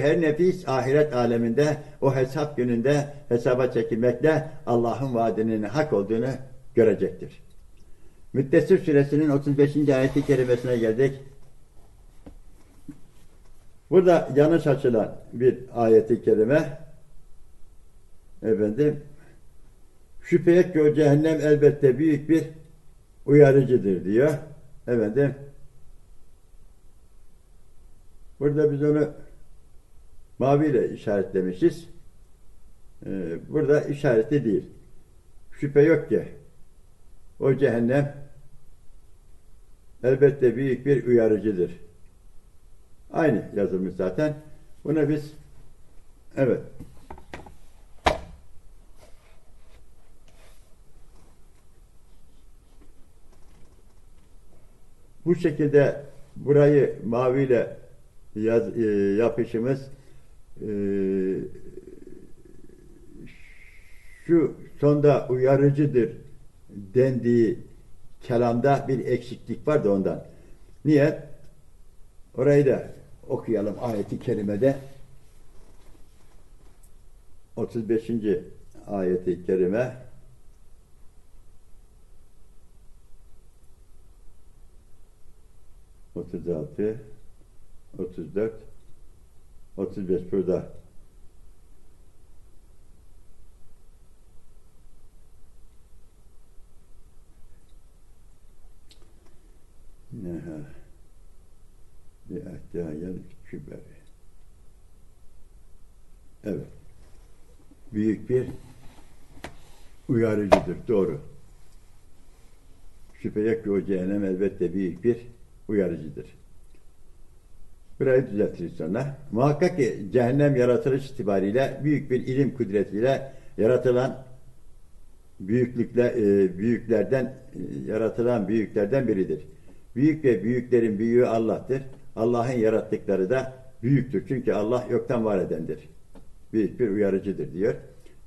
Her nefis ahiret aleminde o hesap gününde hesaba çekilmekle Allah'ın vaadinin hak olduğunu görecektir. Müddessir suresinin 35. ayeti kerimesine geldik. Burada yanlış açılan bir ayeti kerime. Efendim, şüphe o cehennem elbette büyük bir uyarıcıdır diyor. Efendim, burada biz onu maviyle işaretlemişiz. Ee, burada işareti değil. Şüphe yok ki o cehennem elbette büyük bir uyarıcıdır. Aynı yazılmış zaten. Buna biz evet bu şekilde burayı maviyle yaz, e, yapışımız e, şu sonda uyarıcıdır dendiği kelamda bir eksiklik var da ondan. Niye? Orayı da okuyalım ayeti kerimede. 35. ayeti kerime otuz altı, otuz dört, otuz beş burada. Neha bir ahtiyayel küberi. Evet. Büyük bir uyarıcıdır. Doğru. Şüphe yok ki o cehennem elbette büyük bir uyarıcıdır. Burayı düzeltiriz sonra. Muhakkak ki cehennem yaratılış itibariyle büyük bir ilim kudretiyle yaratılan büyüklükle e, büyüklerden e, yaratılan büyüklerden biridir. Büyük ve büyüklerin büyüğü Allah'tır. Allah'ın yarattıkları da büyüktür. Çünkü Allah yoktan var edendir. Büyük bir uyarıcıdır diyor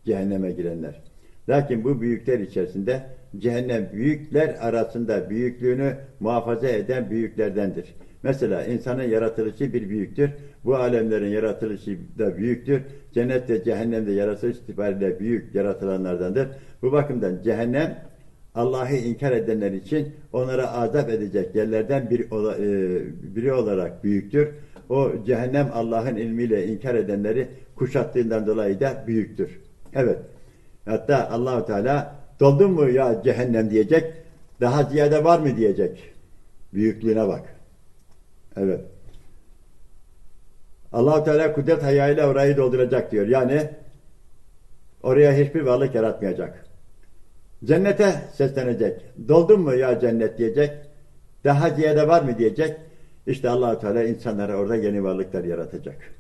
cehenneme girenler. Lakin bu büyükler içerisinde cehennem büyükler arasında büyüklüğünü muhafaza eden büyüklerdendir. Mesela insanın yaratılışı bir büyüktür. Bu alemlerin yaratılışı da büyüktür. Cennet de yaratılış itibariyle büyük yaratılanlardandır. Bu bakımdan cehennem Allah'ı inkar edenler için onlara azap edecek yerlerden biri, e, biri olarak büyüktür. O cehennem Allah'ın ilmiyle inkar edenleri kuşattığından dolayı da büyüktür. Evet. Hatta Allahu Teala doldun mu ya cehennem diyecek. Daha ziyade var mı diyecek. Büyüklüğüne bak. Evet. Allahu Teala kudret hayayla orayı dolduracak diyor. Yani oraya hiçbir varlık yaratmayacak. Cennete seslenecek. Doldun mu ya cennet diyecek. Daha ziyade var mı diyecek. İşte Allahu Teala insanlara orada yeni varlıklar yaratacak.